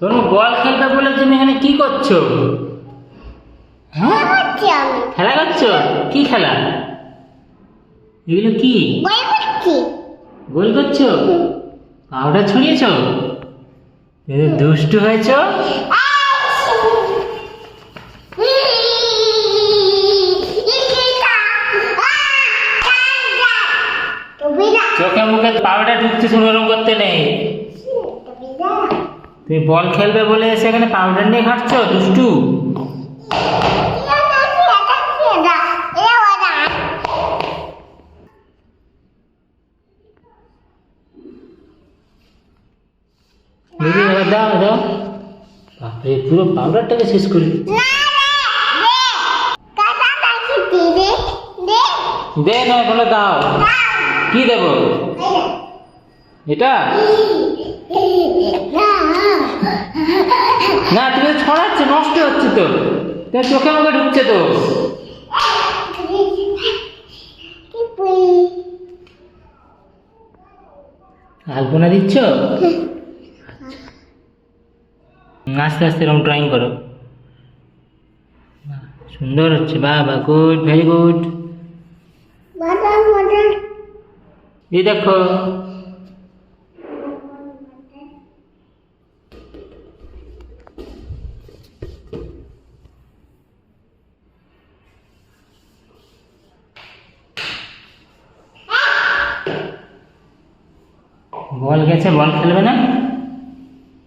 শোনো বল খেলবে বলে তুমি এখানে কি করছ? হ্যাঁ? খেলা করছ? কি খেলা? এগুলো কি? গোল করছ পাউডার ছড়িয়েছ? দুষ্টু হয়েছ? চোখে মুখে পাউডার ঢুকছে সুরম করতে নেই। তুমি বল খেলবে বলে এসে এখানে পাউডার নিয়ে খাটছো দুষ্টু? দাও দাও। বাপরে, পুরো পাউডারটাকে শেষ করে। দে, নয় বলে দাও। কি দেব? এটা না তুমি তো ছড়াচ্ছে নষ্ট হচ্ছে তো। তোমার চোখে মুখে ঢুকছে তো। আলপনা দিচ্ছ? আস্তে আস্তে এরকম ড্রয়িং করো। সুন্দর হচ্ছে। বাহ বাহ গুড ভেরি গুড এই দেখো। বল গেছে বল খেলবে না?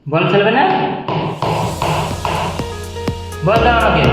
বল খেলবে না? বল দাও আমাকে।